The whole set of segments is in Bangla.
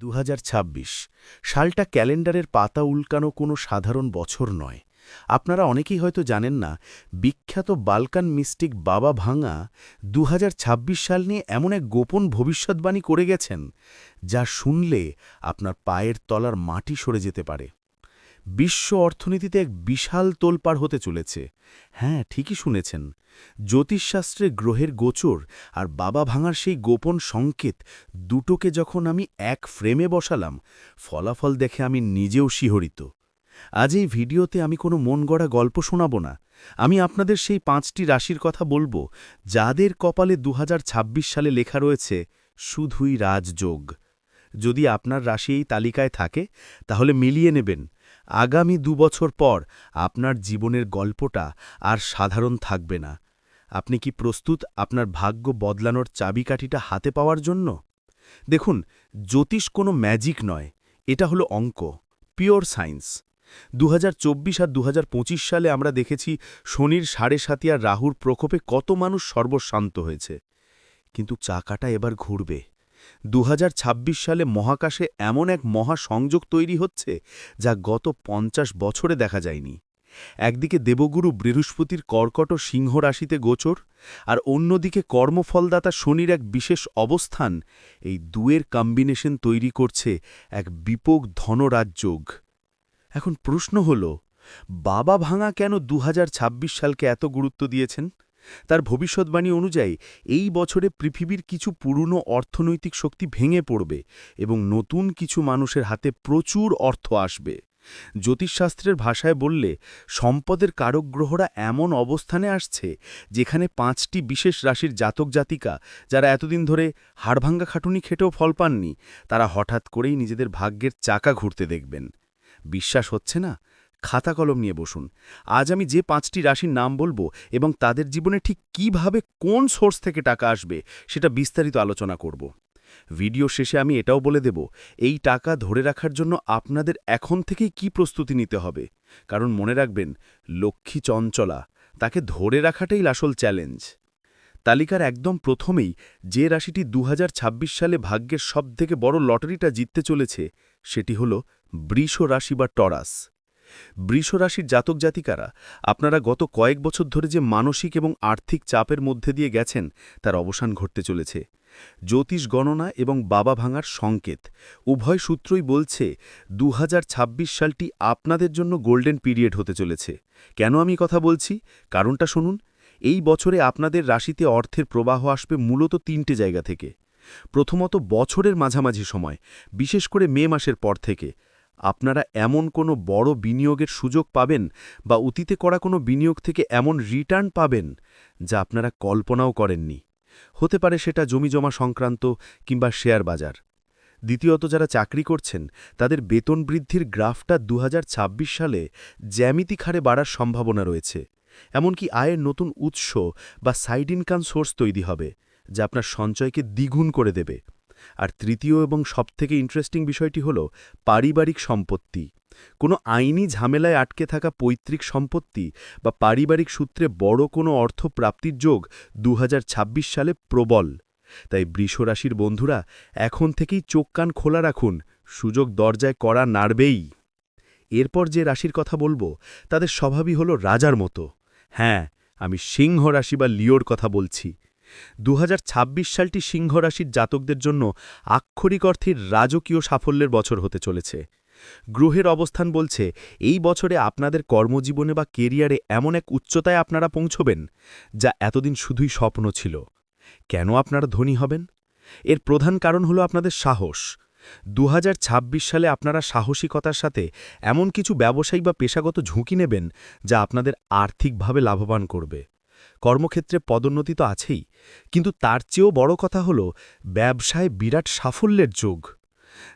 দু হাজার ছাব্বিশ। সালটা ক্যালেন্ডারের পাতা উল্কানো কোনো সাধারণ বছর নয়। আপনারা অনেকেই হয়তো জানেন না, বিখ্যাত বালকান মিস্টিক বাবা ভাঙা দু হাজার ছাব্বিশ সাল নিয়ে এমন এক গোপন ভবিষ্যৎবাণী করে গেছেন, যা শুনলে আপনার পায়ের তলার মাটি সরে যেতে পারে। বিশ্ব অর্থনীতিতে এক বিশাল তোলপাড় হতে চলেছে। হ্যাঁ ঠিকই শুনেছেন। জ্যোতিষশাস্ত্রে গ্রহের গোচর আর বাবা ভাঙার সেই গোপন সংকেত দুটোকে যখন আমি এক ফ্রেমে বসালাম, ফলাফল দেখে আমি নিজেও শিহরিত। আজ এই ভিডিওতে আমি কোনো মন গড়া গল্প শোনাব না। আমি আপনাদের সেই পাঁচটি রাশির কথা বলব, যাদের কপালে দু হাজার ছাব্বিশ সালে লেখা রয়েছে, শুধুই রাজযোগ। যদি আপনার রাশি এই তালিকায় থাকে, তাহলে মিলিয়ে নেবেন। আগামী দুবছর পর আপনার জীবনের গল্পটা আর সাধারণ থাকবে না। আপনি কি প্রস্তুত আপনার ভাগ্য বদলানোর চাবিকাঠিটা হাতে পাওয়ার জন্য? দেখুন, জ্যোতিষ কোনো ম্যাজিক নয়, এটা হলো অঙ্ক, পিওর সায়েন্স দু হাজার চব্বিশ আর দু হাজার পঁচিশ সালে আমরা দেখেছি শনির সাড়ে সাতিয়ার রাহুর প্রকোপে কত মানুষ সর্বশান্ত হয়েছে। কিন্তু চাকাটা এবার ঘুরবে। দু হাজার ছাব্বিশ সালে মহাকাশে এমন এক মহাসংযোগ তৈরি হচ্ছে যা গত পঞ্চাশ বছরে দেখা যায়নি। একদিকে দেবগুরু বৃহস্পতির কর্কট সিংহ রাশিতে গোচর, আর অন্যদিকে কর্মফলদাতা শনির এক বিশেষ অবস্থান, এই দুয়ের কম্বিনেশন তৈরি করছে এক বিপোক ধনরাজযোগ। এখন প্রশ্ন হল, বাবা ভাঙা কেন দুহাজার ছাব্বিশ সালকে এত গুরুত্ব দিয়েছেন? তার ভবিষ্যৎবাণী অনুযায়ী, এই বছরে পৃথিবীর কিছু পুরনো অর্থনৈতিক শক্তি ভেঙে পড়বে এবং নতুন কিছু মানুষের হাতে প্রচুর অর্থ আসবে। জ্যোতিষশাস্ত্রের ভাষায় বললে, সম্পদের কারক গ্রহরা এমন অবস্থানে আসছে যেখানে পাঁচটি বিশেষ রাশির জাতক জাতিকা, যারা এতদিন ধরে হাড়ভাঙ্গা খাটুনি খেটেও ফল পাননি, তারা হঠাৎ করেই নিজেদের ভাগ্যের চাকা ঘুরতে দেখবেন। বিশ্বাস হচ্ছে না? খাতা কলম নিয়ে বসুন। আজ আমি যে পাঁচটি রাশির নাম বলব এবং তাদের জীবনে ঠিক কীভাবে কোন সোর্স থেকে টাকা আসবে সেটা বিস্তারিত আলোচনা করব। ভিডিও শেষে আমি এটাও বলে দেব, এই টাকা ধরে রাখার জন্য আপনাদের এখন থেকেই কি প্রস্তুতি নিতে হবে? কারণ মনে রাখবেন, লক্ষ্মী চঞ্চলা, তাকে ধরে রাখাটাই আসল চ্যালেঞ্জ। তালিকার একদম প্রথমেই যে রাশিটি দু হাজার ছাব্বিশ সালে ভাগ্যের সবথেকে বড় লটারিটা জিততে চলেছে, সেটি হল বৃষ রাশি বা টরাস। বৃষরাশির জাতক জাতিকারা, আপনারা গত কয়েক বছর ধরে যে মানসিক এবং আর্থিক চাপের মধ্যে দিয়ে গেছেন, তার অবসান ঘটতে চলেছে। জ্যোতিষ গণনা এবং বাবা ভাঙার সংকেত। উভয় সূত্রই বলছে দু হাজার ছাব্বিশ সালটি আপনাদের জন্য গোল্ডেন পিরিয়ড হতে চলেছে। কেন আমি কথা বলছি? কারণটা শুনুন। এই বছরে আপনাদের রাশিতে অর্থের প্রবাহ আসবে মূলত তিনটে জায়গা থেকে। প্রথমত বছরের মাঝামাঝি সময়, বিশেষ করে মে মাসের পর থেকে। আপনারা এমন কোনো বড় বিনিয়োগের সুযোগ পাবেন বা অতীতে করা কোনো বিনিয়োগ থেকে এমন রিটার্ন পাবেন যা আপনারা কল্পনাও করেননি। হতে পারে সেটা জমিজমা সংক্রান্ত কিংবা শেয়ার বাজার। দ্বিতীয়ত যারা চাকরি করছেন, তাদের বেতন বৃদ্ধির গ্রাফটা দু হাজার ছাব্বিশ সালে জ্যামিতিক হারে বাড়ার সম্ভাবনা রয়েছে। এমনকি আয়ের নতুন উৎস বা সাইড ইনকাম সোর্স তৈরি হবে, যা আপনার সঞ্চয়কে দ্বিগুণ করে দেবে। আর তৃতীয় এবং সবথেকে ইন্টারেস্টিং বিষয়টি হল পারিবারিক সম্পত্তি। কোনো আইনি ঝামেলায় আটকে থাকা পৈতৃক সম্পত্তি বা পারিবারিক সূত্রে বড় কোনো অর্থ প্রাপ্তির যোগ দু হাজার ছাব্বিশ সালে প্রবল। তাই বৃষরাশির বন্ধুরা, এখন থেকেই চোখ কান খোলা রাখুন, সুযোগ দরজায় করা নাড়বেই। এরপর যে রাশির কথা বলব, তাদের স্বভাবই হল রাজার মতো। হ্যাঁ আমি সিংহ রাশি বা লিওর কথা বলছি। দু হাজার ছাব্বিশ সালটি সিংহ রাশির জাতকদের জন্য আক্ষরিক অর্থের রাজকীয় সাফল্যের বছর হতে চলেছে। গ্রহের অবস্থান বলছে, এই বছরে আপনাদের কর্মজীবনে বা কেরিয়ারে এমন এক উচ্চতায় আপনারা পৌঁছবেন, যা এতদিন শুধুই স্বপ্ন ছিল। কেন আপনারা ধনী হবেন? এর প্রধান কারণ হলো আপনাদের সাহস। দু হাজার ছাব্বিশ সালে আপনারা সাহসিকতার সাথে এমন কিছু ব্যবসায়িক বা পেশাগত ঝুঁকি নেবেন, যা আপনাদের আর্থিকভাবে লাভবান করবে। কর্মক্ষেত্রে পদোন্নতি তো আছেই, কিন্তু তার চেয়েও বড় কথা হল ব্যবসায় বিরাট সাফল্যের যোগ।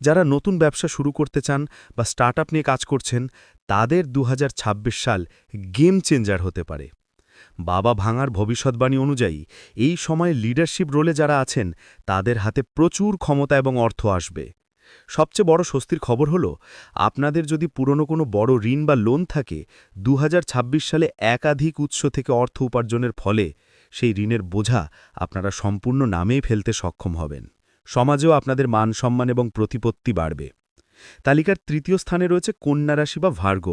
যারা নতুন ব্যবসা শুরু করতে চান বা স্টার্ট নিয়ে কাজ করছেন, তাদের দু হাজার ছাব্বিশ সাল গেম চেঞ্জার হতে পারে। বাবা ভাঙার ভবিষ্যৎবাণী অনুযায়ী, এই সময় লিডারশিপ রোলে যারা আছেন, তাদের হাতে প্রচুর ক্ষমতা এবং অর্থ আসবে। সবচেয়ে বড় স্বস্তির খবর হল, আপনাদের যদি পুরনো কোনো বড় ঋণ বা লোন থাকে দু হাজার ছাব্বিশ সালে একাধিক উৎস থেকে অর্থ উপার্জনের ফলে সেই ঋণের বোঝা আপনারা সম্পূর্ণ নামেই ফেলতে সক্ষম হবেন। সমাজেও আপনাদের মান সম্মান এবং প্রতিপত্তি বাড়বে। তালিকার তৃতীয় স্থানে রয়েছে কন্যা রাশি বা ভার্গ।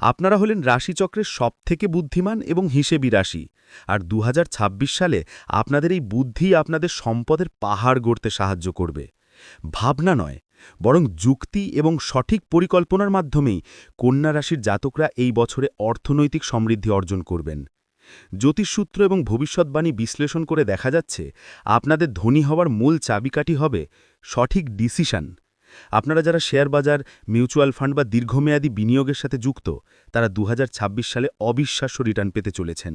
আপনারা হলেন রাশিচক্রের সবথেকে বুদ্ধিমান এবং হিসেবি রাশি। আর দু হাজার ছাব্বিশ সালে আপনাদের এই বুদ্ধি আপনাদের সম্পদের পাহাড় গড়তে সাহায্য করবে। ভাবনা নয় বরং যুক্তি এবং সঠিক পরিকল্পনার মাধ্যমেই কন্যা রাশির জাতকরা এই বছরে অর্থনৈতিক সমৃদ্ধি অর্জন করবেন। জ্যোতিষসূত্র এবং ভবিষ্যৎবাণী বিশ্লেষণ করে দেখা যাচ্ছে, আপনাদের ধনী হওয়ার মূল চাবিকাঠি হবে সঠিক ডিসিশন। আপনারা যারা শেয়ার বাজার, মিউচুয়াল ফান্ড বা দীর্ঘমেয়াদী বিনিয়োগের সাথে যুক্ত, তারা দু হাজার ছাব্বিশ সালে অবিশ্বাস্য রিটার্ন পেতে চলেছেন।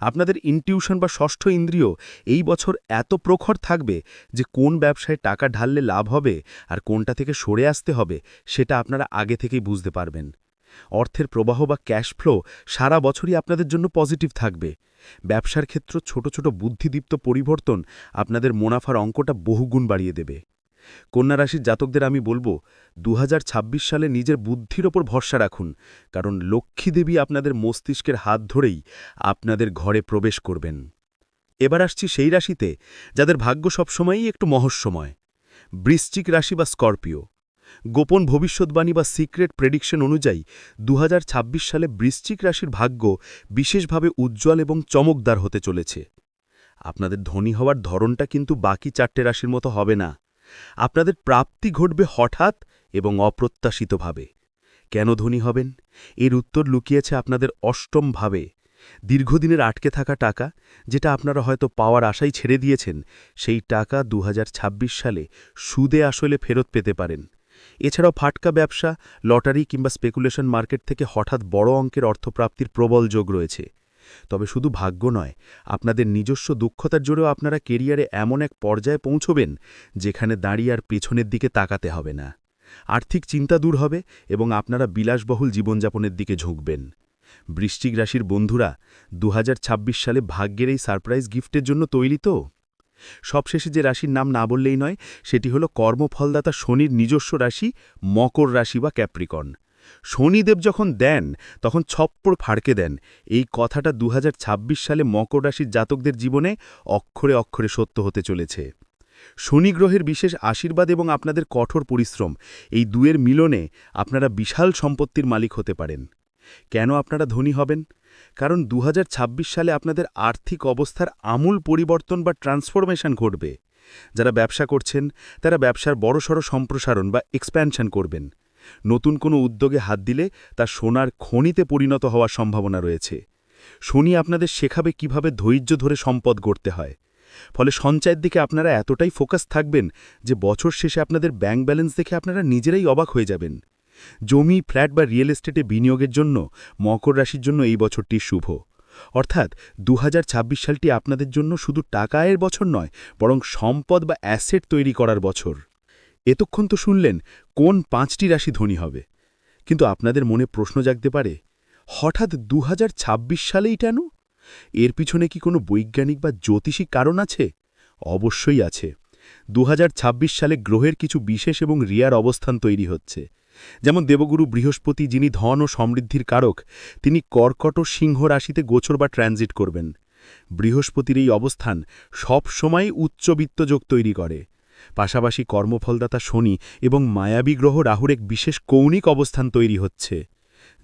আপনাদের ইনটিউশন বা ষষ্ঠ ইন্দ্রিয় এই বছর এত প্রখর থাকবে যে কোন ব্যবসায় টাকা ঢাললে লাভ হবে আর কোনটা থেকে সরে আসতে হবে, সেটা আপনারা আগে থেকেই বুঝতে পারবেন। অর্থের প্রবাহ বা ক্যাশ ফ্লো সারা বছরই আপনাদের জন্য পজিটিভ থাকবে। ব্যবসার ক্ষেত্র ছোট ছোট বুদ্ধিদীপ্ত পরিবর্তন আপনাদের মুনাফার অঙ্কটা বহুগুণ বাড়িয়ে দেবে। কন্যা রাশির জাতকদের আমি বলব দু হাজার ছাব্বিশ সালে নিজের বুদ্ধির ওপর ভরসা রাখুন, কারণ লক্ষ্মী দেবী আপনাদের মস্তিষ্কের হাত ধরেই আপনাদের ঘরে প্রবেশ করবেন। এবার আসছি সেই রাশিতে, যাদের ভাগ্য সবসময়ই একটু মহস্যময়। বৃশ্চিক রাশি বা স্করপিও। গোপন ভবিষ্যৎবাণী বা সিক্রেট প্রেডিকশন অনুযায়ী দু হাজার ছাব্বিশ সালে বৃশ্চিক রাশির ভাগ্য বিশেষভাবে উজ্জ্বল এবং চমকদার হতে চলেছে। আপনাদের ধনী হওয়ার ধরনটা কিন্তু বাকি চারটে রাশির মতো হবে না। আপনাদের প্রাপ্তি ঘটবে হঠাৎ এবং অপ্রত্যাশিতভাবে। কেন ধনী হবেন? এর উত্তর লুকিয়েছে আপনাদের অষ্টম ভাবে। দীর্ঘদিনের আটকে থাকা টাকা, যেটা আপনারা হয়তো পাওয়ার আশাই ছেড়ে দিয়েছেন, সেই টাকা দু হাজার ছাব্বিশ সালে সুদে আসলে ফেরত পেতে পারেন। এছাড়াও ফাটকা ব্যবসা, লটারি কিংবা স্পেকুলেশন মার্কেট থেকে হঠাৎ বড় অঙ্কের অর্থপ্রাপ্তির প্রবল যোগ রয়েছে। তবে শুধু ভাগ্য নয়, আপনাদের নিজস্ব দক্ষতার জোরেও আপনারা কেরিয়ারে এমন এক পর্যায়ে পৌঁছবেন যেখানে দাঁড়িয়ে আর পেছনের দিকে তাকাতে হবে না। আর্থিক চিন্তা দূর হবে এবং আপনারা বিলাসবহুল জীবনযাপনের দিকে ঝুঁকবেন। বৃশ্চিক রাশির বন্ধুরা দু হাজার ছাব্বিশ সালে ভাগ্যের এই সারপ্রাইজ গিফটের জন্য তৈরি তো? সবশেষে যে রাশির নাম না বললেই নয়, সেটি হল কর্মফলদাতা শনির নিজস্ব রাশি, মকর রাশি বা ক্যাপ্রিকন শনিদেব যখন দেন, তখন ছপ্পর ফাড়কে দেন। এই কথাটা দু হাজার ছাব্বিশ সালে মকর রাশির জাতকদের জীবনে অক্ষরে অক্ষরে সত্য হতে চলেছে। শনি গ্রহের বিশেষ আশীর্বাদ এবং আপনাদের কঠোর পরিশ্রম, এই দুয়ের মিলনে আপনারা বিশাল সম্পত্তির মালিক হতে পারেন। কেন আপনারা ধনী হবেন? কারণ দু হাজার ছাব্বিশ সালে আপনাদের আর্থিক অবস্থার আমূল পরিবর্তন বা ট্রান্সফরমেশন ঘটবে। যারা ব্যবসা করছেন, তারা ব্যবসার বড়সড় সম্প্রসারণ বা এক্সপ্যানশন করবেন। নতুন কোনো উদ্যোগে হাত দিলে তা সোনার খনিতে পরিণত হওয়ার সম্ভাবনা রয়েছে। শনি আপনাদের শেখাবে কীভাবে ধৈর্য ধরে সম্পদ গড়তে হয়। ফলে সঞ্চয়ের দিকে আপনারা এতটাই ফোকাস থাকবেন যে বছর শেষে আপনাদের ব্যাংক ব্যালেন্স দেখে আপনারা নিজেরাই অবাক হয়ে যাবেন। জমি, ফ্ল্যাট বা রিয়েল এস্টেটে বিনিয়োগের জন্য মকর রাশির জন্য এই বছরটি শুভ। অর্থাৎ দু হাজার ছাব্বিশ সালটি আপনাদের জন্য শুধু টাকা আয়ের বছর নয়, বরং সম্পদ বা অ্যাসেট তৈরি করার বছর। এতক্ষণ তো শুনলেন কোন পাঁচটি রাশি ধনী হবে। কিন্তু আপনাদের মনে প্রশ্ন জাগতে পারে, হঠাৎ দু হাজার ছাব্বিশ সালেই কেন এর পিছনে কি কোনো বৈজ্ঞানিক বা জ্যোতিষী কারণ আছে? অবশ্যই আছে। দু হাজার ছাব্বিশ সালে গ্রহের কিছু বিশেষ এবং রিয়ার অবস্থান তৈরি হচ্ছে। যেমন দেবগুরু বৃহস্পতি, যিনি ধন ও সমৃদ্ধির কারক, তিনি কর্কট ও সিংহ রাশিতে গোচর বা ট্রানজিট করবেন। বৃহস্পতির এই অবস্থান সব সময় উচ্চবিত্তযোগ তৈরি করে। পাশাপাশি কর্মফলদাতা শনি এবং মায়াবী গ্রহ রাহুর এক বিশেষ কৌণিক অবস্থান তৈরি হচ্ছে।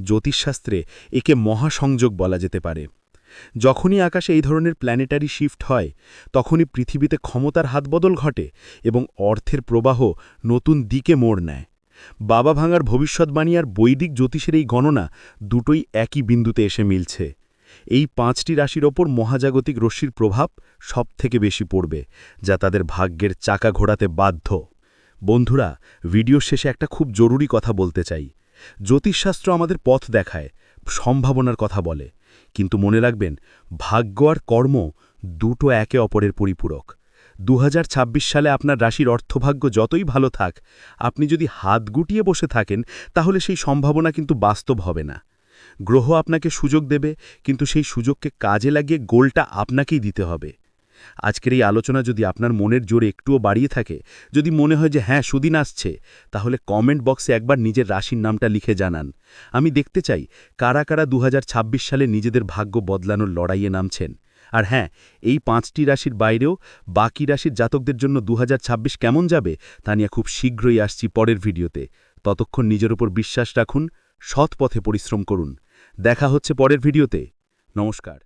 জ্যোতিষশাস্ত্রে একে মহাসংযোগ বলা যেতে পারে। যখনই আকাশে এই ধরনের প্ল্যানেটারি শিফট হয়, তখনই পৃথিবীতে ক্ষমতার হাতবদল ঘটে এবং অর্থের প্রবাহ নতুন দিকে মোড় নেয়। বাবা ভাঙার ভবিষ্যৎবাণী আর বৈদিক জ্যোতিষের এই গণনা দুটোই একই বিন্দুতে এসে মিলছে। এই পাঁচটি রাশির ওপর মহাজাগতিক রশ্মির প্রভাব সবথেকে বেশি পড়বে, যা তাদের ভাগ্যের চাকা ঘোরাতে বাধ্য। বন্ধুরা ভিডিও শেষে একটা খুব জরুরি কথা বলতে চাই। জ্যোতিষশাস্ত্র আমাদের পথ দেখায়, সম্ভাবনার কথা বলে। কিন্তু মনে রাখবেন, ভাগ্য আর কর্ম দুটো একে অপরের পরিপূরক। দু হাজার ছাব্বিশ সালে আপনার রাশির অর্থভাগ্য যতই ভালো থাক, আপনি যদি হাত গুটিয়ে বসে থাকেন, তাহলে সেই সম্ভাবনা কিন্তু বাস্তব হবে না। গ্রহ আপনাকে সুযোগ দেবে, কিন্তু সেই সুযোগকে কাজে লাগিয়ে গোলটা আপনাকেই দিতে হবে। আজকের এই আলোচনা যদি আপনার মনের জোর একটুও বাড়িয়ে থাকে, যদি মনে হয় যে হ্যাঁ সুদিন আসছে, তাহলে কমেন্ট বক্সে একবার নিজের রাশির নামটা লিখে জানান। আমি দেখতে চাই কারা কারা দু হাজার ছাব্বিশ সালে নিজেদের ভাগ্য বদলানোর লড়াইয়ে নামছেন। আর হ্যাঁ এই পাঁচটি রাশির বাইরেও বাকি রাশির জাতকদের জন্য দু হাজার ছাব্বিশ কেমন যাবে, তা নিয়ে খুব শীঘ্রই আসছি পরের ভিডিওতে। ততক্ষণ নিজের উপর বিশ্বাস রাখুন। সৎ পথে পরিশ্রম করুন। দেখা হচ্ছে পরের ভিডিওতে। নমস্কার।